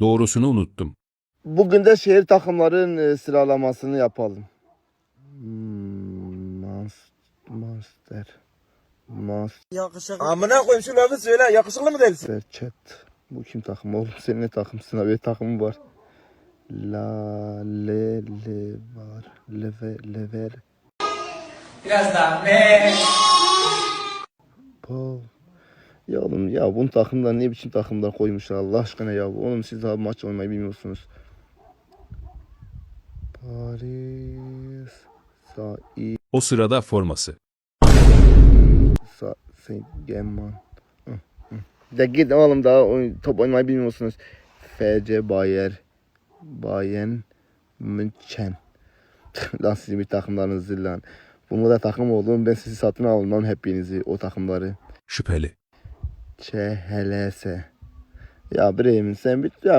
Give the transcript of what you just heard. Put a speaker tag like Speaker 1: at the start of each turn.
Speaker 1: Doğrusunu unuttum.
Speaker 2: Bugün de şehir takımların e, sıralamasını yapalım. Hmm, Mas- Master. Master
Speaker 3: Amına koyayım şu lafı söyle. Yakışıklı mı değilsin?
Speaker 2: Chat. Bu kim takım oğlum? Senin ne takımsın abi? Takımı var. La le le var. Leve lever.
Speaker 3: Biraz daha ne?
Speaker 2: Paul. Ya oğlum ya bunun takımlar ne biçim takımlar koymuşlar Allah aşkına ya. Oğlum siz daha maç oynamayı bilmiyorsunuz. Paris. Said.
Speaker 1: O sırada forması.
Speaker 2: Sa Saint Germain. De git oğlum daha oyn- top oynamayı bilmiyorsunuz. FC Bayer. Bayern München. lan sizin bir takımlarınız lan. Bunlar da takım olduğum ben sizi satın almam hepinizi o takımları.
Speaker 1: Şüpheli.
Speaker 2: ÇHLS. Ya Bremen sen bir ya bu